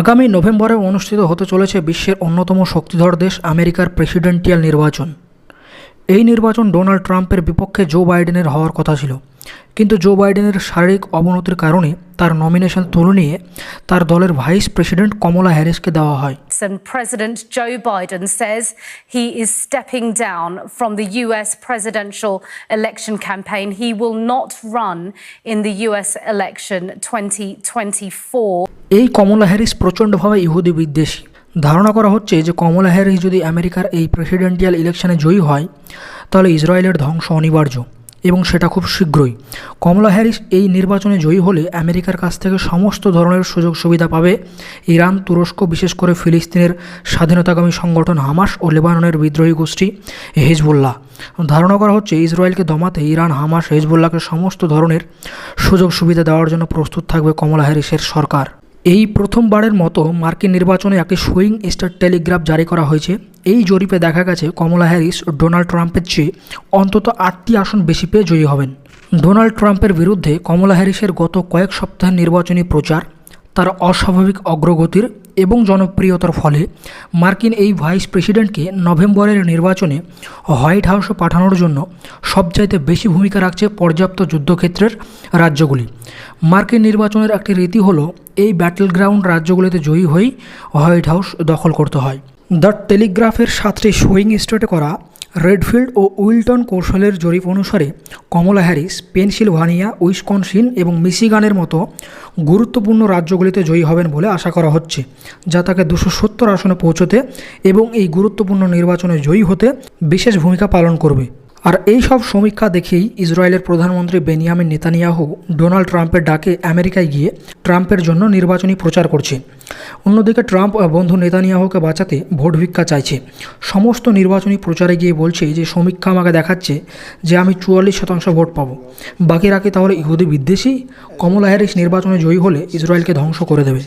আগামী নভেম্বরে অনুষ্ঠিত হতে চলেছে বিশ্বের অন্যতম শক্তিধর দেশ আমেরিকার প্রেসিডেন্টিয়াল নির্বাচন। এই নির্বাচন ডোনাল্ড ট্রাম্পের বিপক্ষে জো বাইডেনের হওয়ার কথা ছিল কিন্তু জো বাইডেনের শারীরিক অবনতির কারণে তার নমিনেশন তুলে নিয়ে তার দলের ভাইস প্রেসিডেন্ট কমলা হ্যারিসকে দেওয়া হয় President Joe Biden says he is stepping down from the US presidential election campaign. He will not run in the US election 2024. এই কমলা হ্যারিস প্রচণ্ডভাবে ইহুদি বিদ্বেষী ধারণা করা হচ্ছে যে কমলা হ্যারিস যদি আমেরিকার এই প্রেসিডেন্টিয়াল ইলেকশনে জয়ী হয়, তাহলে ইসরায়েলের ধ্বংস অনিবার্য এবং সেটা খুব শীঘ্রই। কমলা হ্যারিস এই নির্বাচনে জয়ী হলে আমেরিকার কাছ থেকে সমস্ত ধরনের সুযোগ সুবিধা পাবে। ইরান, তুরস্ক, বিশেষ করে ফিলিস্তিনের স্বাধীনতাকামী সংগঠন হামাস ও লেবাননের বিদ্রোহী গোষ্ঠী হেজবুল্লাহ। ধারণা করা হচ্ছে ইসরায়েলকে দমাতে ইরান, হামাস, হেজবুল্লাহকে সমস্ত ধরনের সুযোগ সুবিধা দেওয়ার জন্য প্রস্তুত থাকবে কমলা হ্যারিসের সরকার। এই প্রথমবারের মতো মার্কিন নির্বাচনে একটি সুইং স্টার টেলিগ্রাফ জারি করা হয়েছে। এই জরিপে দেখা গেছে, কমলা হ্যারিস ডোনাল্ড ট্রাম্পের চেয়ে অন্তত আটটি আসন বেশি পেয়ে জয়ী হবেন। ডোনাল্ড ট্রাম্পের বিরুদ্ধে কমলা হ্যারিসের গত কয়েক সপ্তাহের নির্বাচনী প্রচার তার অস্বাভাবিক অগ্রগতির এবং জনপ্রিয়তার ফলে মার্কিন এই ভাইস প্রেসিডেন্টকে নভেম্বরের নির্বাচনে হোয়াইট হাউসে পাঠানোর জন্য সবচাইতে বেশি ভূমিকা রাখছে পর্যাপ্ত যুদ্ধক্ষেত্রের রাজ্যগুলি। মার্কিন নির্বাচনের একটি রীতি হলো, এই ব্যাটেল গ্রাউন্ড রাজ্যগুলিতে জয়ী হয়েই হোয়াইট হাউস দখল করতে হয়। দ্য টেলিগ্রাফের সাতটি সুইং স্টেটে করা রেডফিল্ড ও উইলটন কৌশলের জরিপ অনুসারে কমলা হ্যারিস, পেনসিলভানিয়া, উইসকনসিন এবং মিশিগানের মতো গুরুত্বপূর্ণ রাজ্যগুলিতে জয়ী হবেন বলে আশা করা হচ্ছে, যা তাকে দুশো সত্তর আসনে পৌঁছতে এবং এই গুরুত্বপূর্ণ নির্বাচনে জয়ী হতে বিশেষ ভূমিকা পালন করবে। আর এই সব সমীক্ষা দেখেই ইসরায়েলের প্রধানমন্ত্রী বেনিয়ামিন নেতানিয়াহু ডোনাল্ড ট্রাম্পের ডাকে আমেরিকায় গিয়ে ট্রাম্পের জন্য নির্বাচনী প্রচার করছে। অন্যদিকে ট্রাম্প বন্ধু নেতানিয়াহুকে বাঁচাতে ভোট ভিক্ষা চাইছে। সমস্ত নির্বাচনী প্রচারে গিয়ে বলছে যে, সমীক্ষা আমাকে দেখাচ্ছে যে আমি চুয়াল্লিশ শতাংশ ভোট পাবো। বাকিরা কি তাহলে ইহুদি বিদ্বেষী, কমলা হ্যারিস নির্বাচনে জয়ী হলে ইসরায়েলকে ধ্বংস করে দেবে।